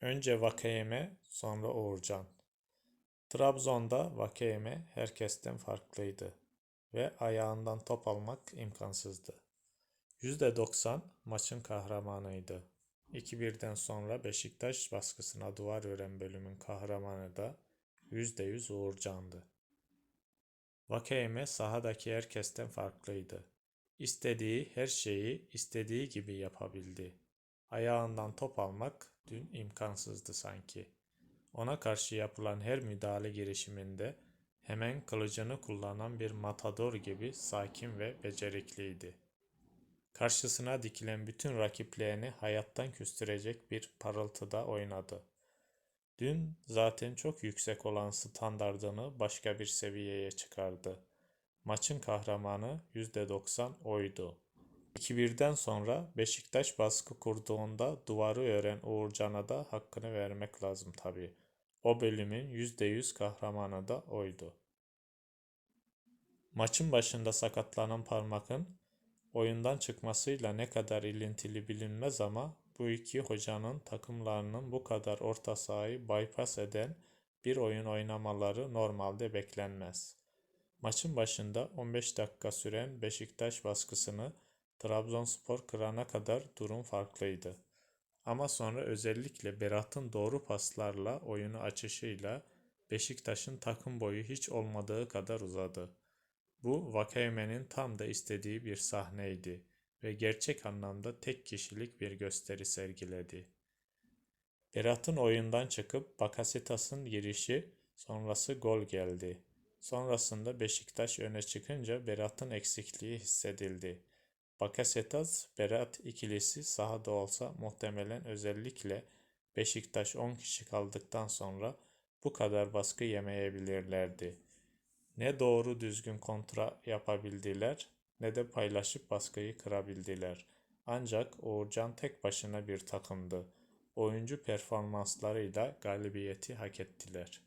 Önce Vakayeme, sonra Uğurcan. Trabzon'da Vakayeme herkesten farklıydı ve ayağından top almak imkansızdı. %90 maçın kahramanıydı. 2-1'den sonra Beşiktaş baskısına duvar ören bölümün kahramanı da %100 Uğurcan'dı. Vakayeme sahadaki herkesten farklıydı. İstediği her şeyi istediği gibi yapabildi. Ayağından top almak dün imkansızdı sanki. Ona karşı yapılan her müdahale girişiminde hemen kılıcını kullanan bir matador gibi sakin ve becerikliydi. Karşısına dikilen bütün rakiplerini hayattan küstürecek bir parıltıda oynadı. Dün zaten çok yüksek olan standardını başka bir seviyeye çıkardı. Maçın kahramanı %90 oydu. 2-1'den sonra Beşiktaş baskı kurduğunda duvarı ören Uğurcan'a da hakkını vermek lazım tabii. O bölümün %100 kahramanı da oydu. Maçın başında sakatlanan Parmak'ın oyundan çıkmasıyla ne kadar ilintili bilinmez ama bu iki hocanın takımlarının bu kadar orta sahayı bypass eden bir oyun oynamaları normalde beklenmez. Maçın başında 15 dakika süren Beşiktaş baskısını Trabzonspor kırana kadar durum farklıydı. Ama sonra özellikle Berat'ın doğru paslarla oyunu açışıyla Beşiktaş'ın takım boyu hiç olmadığı kadar uzadı. Bu Vakayeme'nin tam da istediği bir sahneydi ve gerçek anlamda tek kişilik bir gösteri sergiledi. Berat'ın oyundan çıkıp Bakasetas'ın girişi sonrası gol geldi. Sonrasında Beşiktaş öne çıkınca Berat'ın eksikliği hissedildi. Bakasetas, Berat ikilisi sahada olsa muhtemelen özellikle Beşiktaş 10 kişi kaldıktan sonra bu kadar baskı yemeyebilirlerdi. Ne doğru düzgün kontra yapabildiler ne de paylaşıp baskıyı kırabildiler. Ancak Uğurcan tek başına bir takımdı. Oyuncu performanslarıyla galibiyeti hak ettiler.